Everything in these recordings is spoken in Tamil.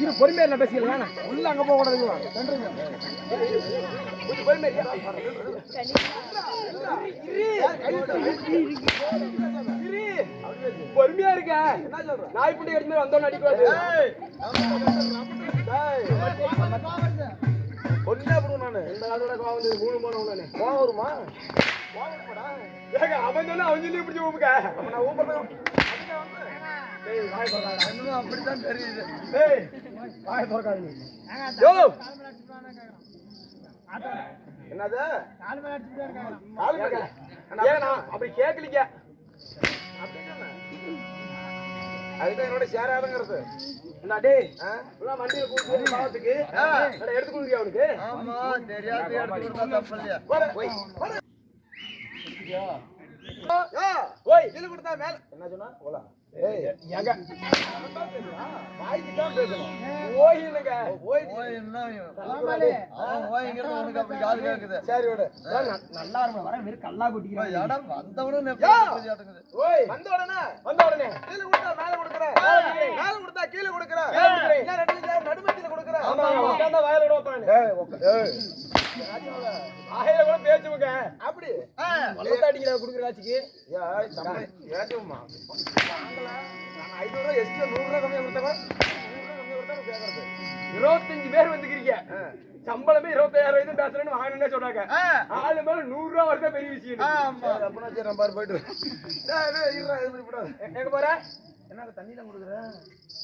இரு பொறுமையா நான் பேசிக்கலாம். உள்ள அங்க போக கூடாது பொறுமையா பொறுமையா இருக்க என்ன நாய் புட்டி அடிச்சு வந்தோம் வந்தோன்னு அடிக்கூடாது டேய் நானு. இந்த காலத்தோட கோவம் வந்து மூணு போன உடனே. கோவம் வருமா? அவன் சொன்னா அவன் சொல்லி பிடிச்சி ஊப்புக்க நான் ஊப்பறேன் டேய் வாய் திறக்காதடா. இன்னும் அப்படித்தான் தெரியுது. டேய் வாய் திறக்காத நீ யோ! என்னது? அப்படி கேட்கலீங்க. அதுதான் என்னோட ஷேர் ஆகுங்கிறது என்ன டேய். வண்டியில கூப்பிட்டு பாவத்துக்கு. எடுத்து அவனுக்கு ஆமா தெரியாது எடுத்து கொடுத்தா தப்பு இல்லையா? போய். யா. ஓய் கீழே கொடுத்தா மேல. என்ன சொன்னா? ஓலா சரி விடு. நல்லா இருக்கும். வர வெறும் கல்லா கொட்டிக்கிறான் ஏடா வந்தவனும் வந்த உடனே வந்த உடனே. கீழே கொடுத்தா மேல கொடுக்குற. கொடுக்குறேன். மேல கொடுத்தா கீழே கொடுக்குற. கீழே கொடுக்குறேன். நடுமத்தில கொடுக்குற. ஆமா உட்கார்ந்தா வாயில கூட பேச்சுமுங்க வல்லத்தை அடிக்கிற குடுக்குற 500 ரூபாய் எக்ஸ்ட்ரா 100 ரூபாய் கம்மியா கொடுத்தவன் 100 ரூபாய் கம்மியா கொடுத்தா கேக்குறது இருபத்தஞ்சு பேர் வந்துக்கிறீங்க. சம்பளமே இருபத்தாயிரம் தான் பேசுறேன்னு வாங்கணும்னே சொல்றாங்க. ஆளு மேல நூறு ரூபா வருதா பெரிய விஷயம். ஆமா. அப்பனா சரி பாரு போயிட்டு எங்க போற? என்ன தண்ணி தான் கொடுக்குற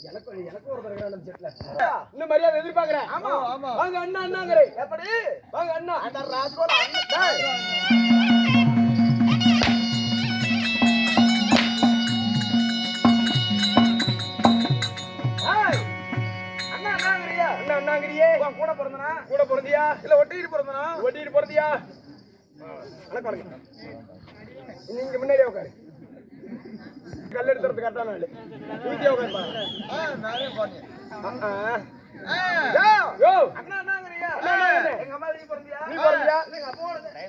எனக்கு எனக்கு ஒருத்தர் இருக்கான் அந்த செட்ல இன்னும் மரியாதை எதிர்பார்க்கறேன். ஆமா ஆமா. வாங்க அண்ணா அண்ணாங்கிறேன் எப்படி வாங்க அண்ணா. அந்த ராஜ்கோல அண்ணா. கூட பிறந்தனா? கூட பிறந்தியா? இல்ல ஒட்டிட்டு பிறந்தனா? ஒட்டிட்டு பிறந்தியா? வணக்கம் வணக்கம். நீங்க முன்னாடியே உட்காரு. கல் எடுத்துறது கரெக்டான ஆளு வீட்டிலே உட்காரு பாருங்க ஆ நானே பாத்தேன் ஆ, ஆ. யோ யோ. அண்ணா என்னங்கறியா அண்ணா, அண்ணா, அண்ணா. எங்க அம்மா நீ பிறந்தியா நீ பிறந்தியா? இல்ல, எங்க அப்பா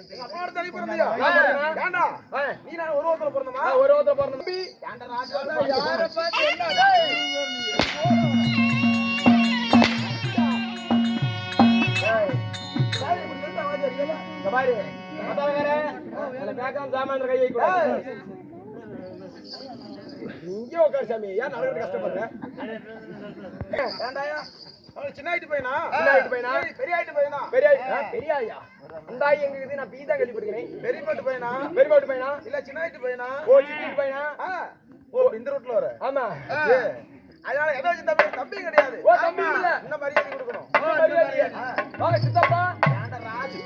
எங்க அப்பா தனி பிறந்தியா நான் பிறந்தேனா? ஏண்டா? ஆ. நீ நான் ஒரு ஒருத்தர் பிறந்தமா ஆ, ஒரு ஒருத்தர் பிறந்த தம்பி. ஏண்டா ராஜ்கோல யார பார்த்து என்ன டேய் டேய் டேய் இப்படி நின்னு ஆவாஜ் அடிக்கல இங்க பாரு. கேட்காம சாமான் கையை கூட இங்கே உட்காரு சாமி. ஏன் நடக்கிட்டு கஷ்டப்படுற ஏண்டாயா? சின்ன ஆயிட்டு பையனா? சின்ன ஆயிட்டு பையனா? பெரிய- பெரிய ஆயிட்டு பையனா? பெரிய பெரிய ஐயா அந்த ஆயி? எங்க இருக்குது? நான் பீதா கேள்விப்பட்டிருக்கிறேன் பெரிய பாட்டு பையனா? பெருமாட்டு பையனா? இல்ல சின்ன ஆயிட்டு பையனா? ஓ பையனா. ஓ இந்த ரூட்ல வர. ஆமா. அதனால என்ன வச்சு தம்பி? தம்பி கிடையாது. ஓ, தம்பி. இல்ல. மரியாதை கொடுக்கணும்? வாங்க சித்தப்பா. ராஜு?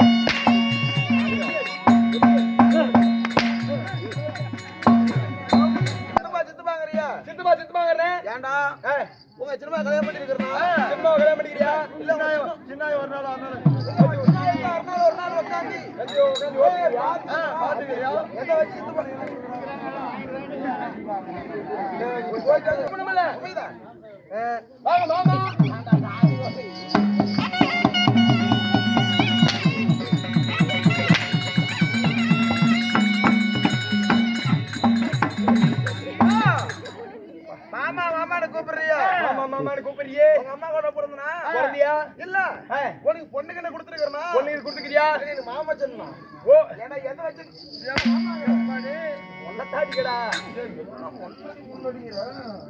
மாமா மாமா மாமான்னு கூப்பிடுறியா? மாமா மாமான்னு கூப்பிடுறியே. உங்க அம்மா கூட பிறந்தனா? பிறந்தியா? இல்ல. உனக்கு பொண்ணுக்கு என்ன கொடுத்துருக்கா பொண்ணு கொடுத்துக்கிறியா? மாமா சொன்னா. ஓ. ஏன்னா எதை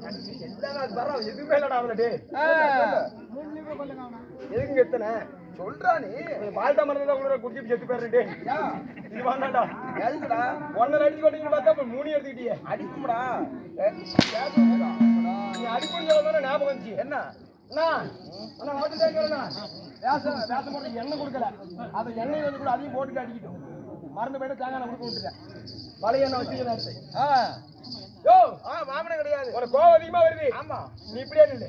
வச்சு என் எதுவுமே இல்லடா அவனே எதுக்குங்க எத்தனை சொல்றா நீ பால்டா மருந்து தான் கூட குடிச்சு செத்து போயிடுறே இது வேண்டாம்டா எதுக்குடா ஒன்னரை அடிச்சு கொட்டீங்கன்னு பார்த்தா அப்ப மூணு எடுத்துக்கிட்டியே அடிக்கும்டா நீ அடிப்படி சொல்லணும் ஞாபகம் வந்துச்சு என்ன? அண்ணா அண்ணா ஹோட்டல் தேங்கிறண்ணா வேசம் வேசம் போட்டு எண்ணெய் கொடுக்கல. அதை எண்ணெய் வந்து கூட அதையும் போட்டுட்டு அடிக்கிட்டோம். மறந்து போயிட்டு தேங்காய் நான் கொடுக்க விட்டுட்டேன். பழைய எண்ணெய் வச்சுக்கிறேன் ஆ. யோ! ஆ மாமனே கிடையாது. உனக்கு கோவம் அதிகமா வருது. ஆமா. நீ இப்படியே நில்லு.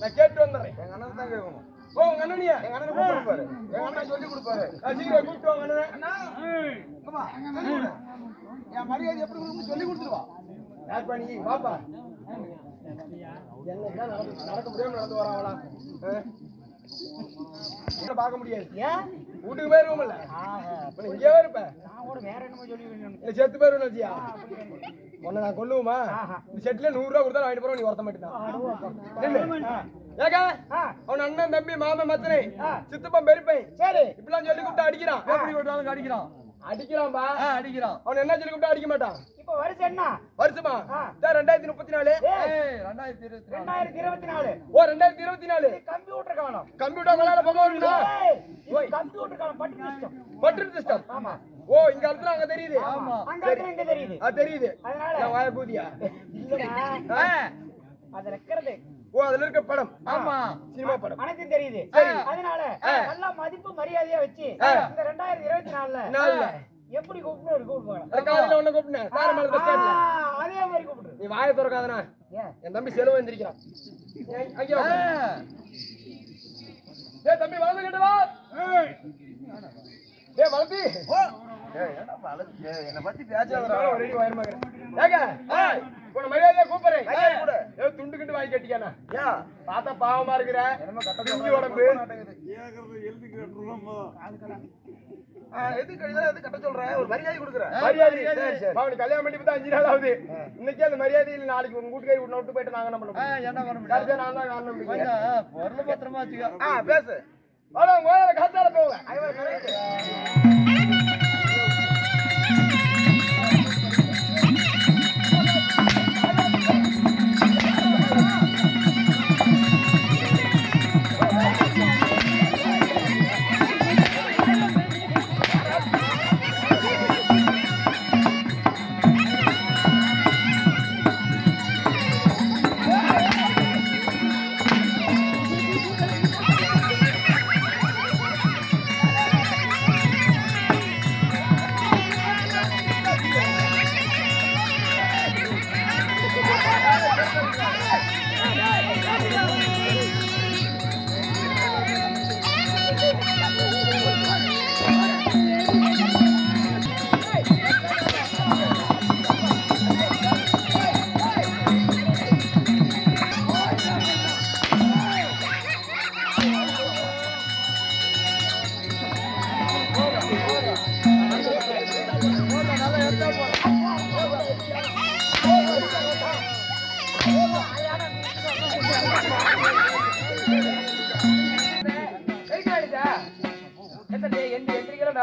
நான் கேட்டு வந்துடுறேன். எங்க அண்ணன் தான் கேட்கணும். ஓ உங்க அண்ணனியா. எங்க அண்ணனை கூப்பிட்டு கொடுப்பாரு எங்க அண்ணன் சொல்லி கொடுப்பாரு. நான் சீக்கிரம் கூப்பிட்டு வாங்க அண்ணனை. என் மரியாதை எப்படி சொல்லி கொடுத்துருவா யார் பண்ணி என்னைக்கா நடந்து நடக்க முடியாம நடந்து வராங்களா? பார்க்க முடியாது. ஏன்? வீட்டுக்கு போயிருவோம்ல இங்கே இருப்ப? செத்து போயிருவோம் வச்சியா? உன்னை நான் கொல்லுவோமா. இந்த நூறு ரூபா கொடுத்தா வாங்கிட்டு போறோம் நீ ஒருத்த மட்டும் நில்லு. ஏக்கா. அவன் அண்ணன் தம்பி மாமன் மத்தனை. சித்தப்பன் பெருப்பை சரி. இப்படிலாம் சொல்லி கூப்பிட்டு அடிக்கிறான். எப்படி விட்டாலும் அடிக்கிறான். அடிக்கிறான்பா. அடிக்கிறான். அவன் என்ன சொல்லி கூப்பிட்டு அடிக்க மாட்டான்? இப்ப வருஷம் என்ன? ரெண்டாயிரத்தி முப்பத்தி நாலு? ரெண்டாயிரத்தி இருபத்தி ரெண்டாயிரத்தி இருபத்தி நாலு. ஓ ரெண்டாயிரத்தி இருபத்தி நாலு. கம்ப்யூட்டர் காலம் கம்ப்யூட்டர் விளையாட போக வருங்களா ஏய், இது கம்ப்யூட்டர் காலம் பட்டு சிஸ்டம் பட்டன் சிஸ்டம் ஆமா. ஓ இங்க இடத்துல அங்க தெரியுது. ஆமா. அங்க தெரியுது. அது தெரியுது. அதனால நான் வாய கூதியா இல்லடா. ஆ, அதுல இருக்கிறது. ஓ அதுல இருக்க படம். ஆமா. சினிமா படம். அனைத்தும் தெரியுது. சரி. அதனால. நல்லா மதிப்பு மரியாதையா வச்சு. இந்த ரெண்டாயிரத்தி இருபத்தி நாலுல. எப்படி கூப்பிட்டு அந்த காலையில ஒண்ணு கூப்பிட்டேன் தாரமலை பஸ் ஸ்டாண்ட்ல அதே மாதிரி கூப்பிடு நீ வாயை திறக்காதனா என் தம்பி செலவு ஐயா ஆ, ஏய் தம்பி வளர்ந்து கிட்ட வா. ஏய். வளர்த்தி என்னை பத்தி ஒரு இருக்கிறேன். ஏங்க, ஏய், உன்னை மரியாதையா கூப்பிடுறேன். ஏய், துண்டு கிண்டு வாங்கி கட்டிக்கானா? பார்த்தா பாவமா இருக்கிற. இஞ்சி உடம்பு. எது கழிதா எது கட்ட சொல்ற ஒரு மரியாதை கொடுக்குறேன் மரியாதை. சரி, சரி. பாவம், நீ கல்யாணம் பண்ணி பார்த்தா அஞ்சு நாள் ஆகுது. இன்னைக்கே அந்த மரியாதை இல்ல, நாளைக்கு உங்க வீட்டுக்கு விட்டு விட்டு போயிட்டு நாங்க என்ன பண்ண ஆ, முடியும்? என்ன பண்ண நான் தான் காரணம் பொருள் பத்திரமா வச்சுக்க ஆ பேசு வாடா, உங்க காத்தால போங்க.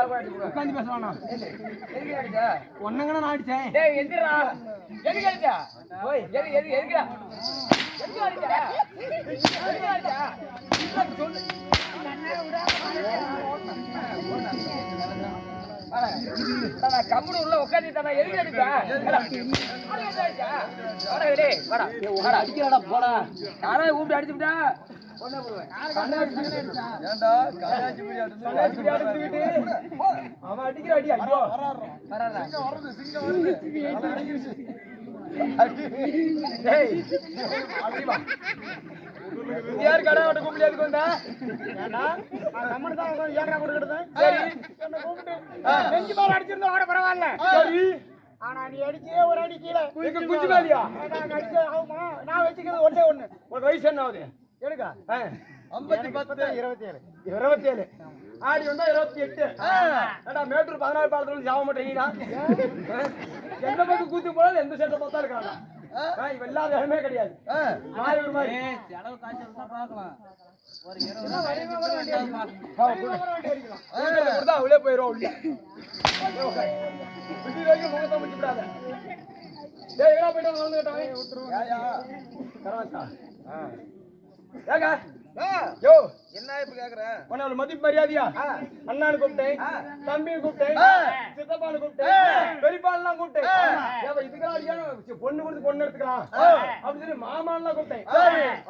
உட்கார்ந்து பேச வேணாம். ஒன்னங்கன நான் அடிச்சேன். எந்திரா. எதுக்கு அடிச்சா? ஓய் எது எது எதுக்குடா? எதுக்கு அடிச்சா? எதுக்கு அடிச்சா? கம்முனு உள்ள உட்காந்துட்டானா எதுக்கு அடிக்கிறடா போடா. யாராவது கூப்பிட்டு அடிச்சுட்டா அடுத்து கண்ணாடி இப்படி அடிச்சுக்கிட்டு, அவன் அடிக்கிற அடி ஐயோ வராதா டேய், அப்படி வா. இங்க யாரு கடை வெட்ட கூப்பிட்டு எதுக்கு வந்தா? சரி. சரி. ஆனா நீ அடிச்சே ஒரு அடி கீழே குச்சி மேலயா? ஆகுமா நான் வச்சுக்கிறது ஒண்ணே ஒண்ணு. உனக்கு வயசு என்ன ஆகுது? எடுக்கா. ஆ, ஐம்பத்தி பத்து இருபத்தி ஏழு இருபத்தி ஏழு ஆடி வந்தா இருபத்தி எட்டு ஏடா மேட்டூர் பதினாறு பாலத்துல சாவ மாட்டேங்கிறா எந்த பக்கம் கூத்து போனாலும் எந்த சேட்டை பார்த்தா இருக்காங்க இல்லாத இடமே கிடையாது. ஒரு மாதிரி. வீட்டுல கொடுத்தா உள்ளே போயிரும் உள்ள விட்டு வரைக்கும் முகத்தை முடிச்சு விடாத டேய் எங்க போயிட்டு வந்து கேட்டாங்க பரவாயில்ல ஏங்க யோ. என்ன இப்ப கேக்குற? மதிப்பு மரியாதையா? அண்ணானு கூப்பிட்டேன் தம்பியை கூப்பிட்டேன் சித்தப்பானு கூப்பிட்டேன் பெரியப்பான்லாம் கூப்பிட்டேன். இதுக்கெல்லாம் அடிக்காம பொண்ணு கொடுத்து பொண்ணு எடுத்துக்கலாம் அப்படின்னு சொல்லி மாமான்லாம் கூப்பிட்டேன்.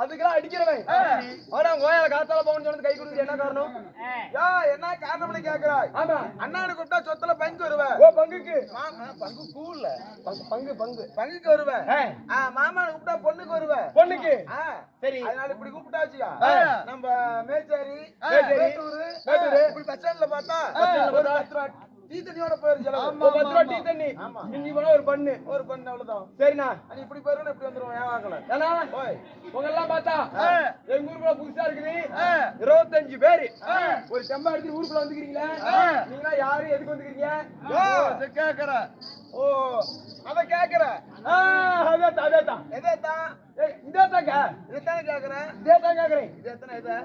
அதுக்கெல்லாம் அடிக்கிறவன். ஆனா கோயால காத்தால போகணும்னு சொன்னது கை கொடுத்து என்ன காரணம்? யா என்ன காரணம்னு கேக்குறாய்? ஆமா. அண்ணானு கூப்பிட்டா சொத்துல பங்கு வருவேன் ஓ பங்குக்கு. மாமா பங்கு கூல்ல. பங்கு பங்கு பங்கு. பங்குக்கு வருவேன் மாமானு கூப்பிட்டா பொண்ணுக்கு வருவேன் பொண்ணுக்கு? சரி. அதனால இப்படி கூப்பிட்டாச்சியா. நம்ம மேச்சேரி மேட்டூரு. இப்படி பஸ் ஸ்டாண்ட்ல பார்த்தா ஒரு. பத்து ரூபா டீ தண்ணியோட ஒரு பத்து ரூபா டீ தண்ணி ஆமா. மிஞ்சி போனா ஒரு பண்ணு ஒரு பண்ணு அவ்வளவுதான் சரிண்ணா நீ இப்படி போயிரு இப்படி வந்துருவோம் ஏன் வாங்கல ஏன்னா ஓய் உங்கெல்லாம் பார்த்தா. எங்க ஊருக்குள்ள புதுசா இருக்குது. இருபத்தஞ்சு பேரு. ஒரு செம்பா எடுத்து ஊருக்குள்ள வந்துக்கிறீங்களா. நீங்களா யாரு எதுக்கு வந்துக்கிறீங்க கேக்குறேன். ஓ அத கேக்குற ஆ, அதேதான் அதேதான் எதான் ஏய், இதேதாங்க கேக்குறேன் இதேதான் கேக்குறேன். இது? எத்தனை இது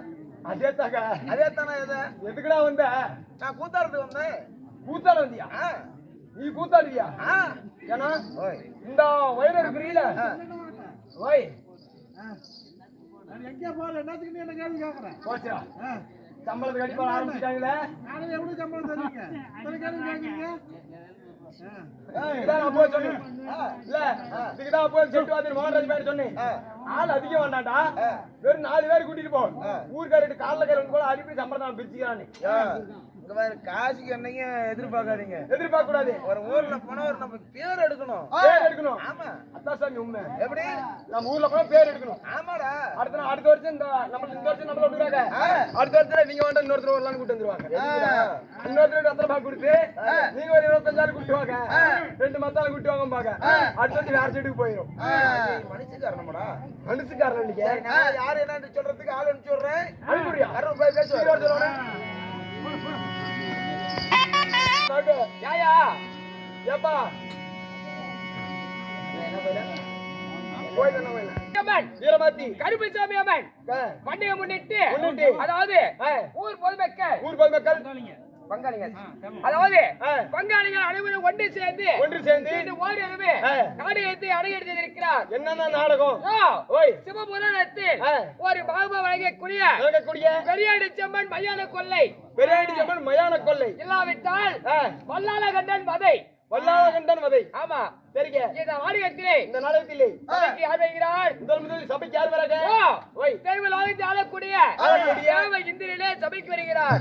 அதே தானே இது? எதுக்குடா வந்த? நான் கூத்தாடுறதுக்கு வந்தேன். கூத்தாட வந்தியா நீ கூத்தாடுவியா? ஏன்னா இந்த வயல இருக்கிறீல ஆ. ஓய். எங்கே போற என்னத்துக்கு நீ என்ன கேள்வி போச்சா சம்பளத்துக்கு அடிப்பா ஆரம்பிச்சிட்டாங்களே? நானும் சம்பளம் தருவீங்க இத்தனை கேள்வி கேட்குறீங்க போய் சொன்னேன். இல்ல இதுக்குதான் போய் மோகன்ராஜ் பேர் சொன்னேன். ஆள் அதிகம் வேண்டாம்டா வெறும் நாலு பேர் கூட்டிட்டு போ. ஊர்க்காரட்டு காலில் கை ரெண்டு போல அடிப்படி சம்பளம் நான் பாரு காசுக்கு என்னையும் எதிர்பார்க்காதீங்க. எதிர்பார்க்க கூடாது ஒரு ஊர்ல போனா ஒரு நம்ம பேர் எடுக்கணும். பேர் எடுக்கணும். ஆமா. அதான் சாமி உண்மை. எப்படி? நம்ம ஊர்ல போனா பேர் எடுக்கணும். ஆமாடா. அடுத்த அடுத்த வருஷம் இந்த நம்ம இந்த வருஷம் நம்மள விட்டுறாங்க அடுத்த வருஷம் நீங்க வேண்டாம் இன்னொருத்தர் வரலாம்னு கூட்டு வந்துருவாங்க. இன்னொருத்தர் அத்தனை பாக்கு கொடுத்து நீங்க ஒரு இருபத்தஞ்சாயிரம் கூட்டு வாங்க. ரெண்டு மத்தால கூட்டு வாங்க பாக்க. அடுத்த வருஷம் வேற சைடுக்கு போயிடும் மனுஷக்காரனமாடா மனுஷக்காரன் நான் யாரு என்னன்னு சொல்றதுக்கு ஆள் அனுப்பிச்சு விடுறேன். அனுப்பிடுறியா அருள் ஏப்பா? கருப்புசாமி அம்மன் ஆ, பண்டிகை முன்னிட்டு. அதாவது ஊர் பொதுமக்கள் ஊர் பொதுமக்கள். பங்காளிகள். அதாவது. பங்காளிகள் அனைவரும் ஒன்று சேர்ந்து ஒன்று சேர்ந்து. ஓரிரவு. நாடகத்தை அரங்கெடுத்திருக்கிறார் என்னென்ன நாடகம்? ஓ, ஓய். சிவபுராணத்தில். ஒரு பாபா வழங்கக்கூடிய நடக்கக்கூடிய பெரியாடு செம்மன் மையான கொள்ளை. பெரியாடி ஜம்மன் மயான கொள்ளை. இல்லாவிட்டால் ஆ, வல்லால கண்டன் வதை. ஆமா. சரிங்க. இந்த நாடகத்திலே இந்த நாடகத்திலே சபைக்கு யார் வருகிறார் முதல் முதல் சபைக்கு யார் வராங்க. ஓய். தெய்வ லாகத்தை ஆளக்கூடிய ஆளக்கூடிய. தேவ இந்திரனே சபைக்கு வருகிறார்.